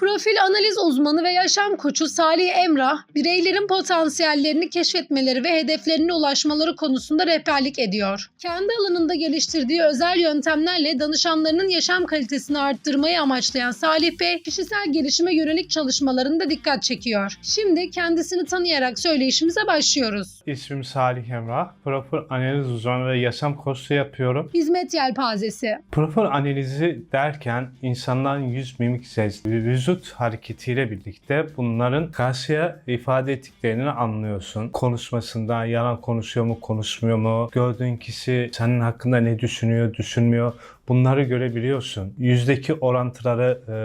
Profil analiz uzmanı ve yaşam koçu Salih Emrah, bireylerin potansiyellerini keşfetmeleri ve hedeflerine ulaşmaları konusunda rehberlik ediyor. Kendi alanında geliştirdiği özel yöntemlerle danışanlarının yaşam kalitesini arttırmayı amaçlayan Salih Bey, kişisel gelişime yönelik çalışmalarında dikkat çekiyor. Şimdi kendisini tanıyarak söyleyişimize başlıyoruz. İsmim Salih Emrah. Profil analiz uzmanı ve yaşam koçluğu yapıyorum. Hizmet yelpazesi. Profil analizi derken insanların yüz mimik ses, vücut hareketiyle birlikte bunların karşıya ifade ettiklerini anlıyorsun. Konuşmasından yalan konuşuyor mu, konuşmuyor mu? Gördüğün kişi senin hakkında ne düşünüyor, düşünmüyor. Bunları görebiliyorsun. Yüzdeki orantıları e,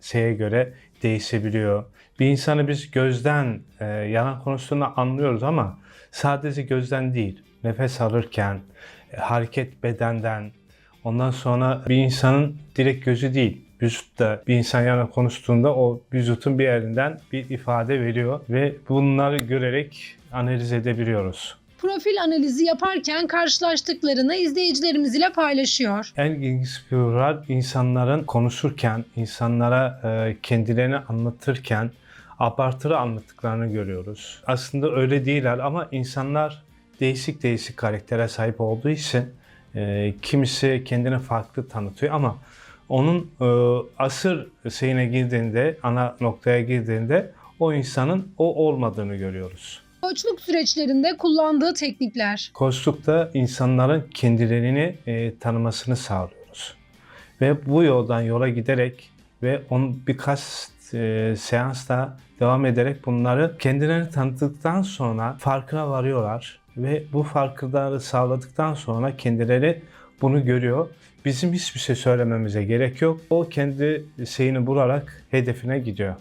şeye göre değişebiliyor. Bir insanı biz gözden e, yalan konuştuğunu anlıyoruz ama sadece gözden değil, nefes alırken, e, hareket bedenden, ondan sonra bir insanın direkt gözü değil, vücutta bir insan yana konuştuğunda o vücutun bir yerinden bir ifade veriyor ve bunları görerek analiz edebiliyoruz. Profil analizi yaparken karşılaştıklarını izleyicilerimiz ile paylaşıyor. En ilginç var insanların konuşurken, insanlara e, kendilerini anlatırken abartılı anlattıklarını görüyoruz. Aslında öyle değiller ama insanlar değişik değişik karaktere sahip olduğu için e, kimisi kendini farklı tanıtıyor ama onun e, asır şeyine girdiğinde, ana noktaya girdiğinde o insanın o olmadığını görüyoruz. Koçluk süreçlerinde kullandığı teknikler. Koçlukta insanların kendilerini e, tanımasını sağlıyoruz. Ve bu yoldan yola giderek ve onun birkaç e, seansla devam ederek bunları kendilerini tanıdıktan sonra farkına varıyorlar. Ve bu farkındalığı sağladıktan sonra kendileri bunu görüyor. Bizim hiçbir şey söylememize gerek yok. O kendi şeyini bularak hedefine gidiyor.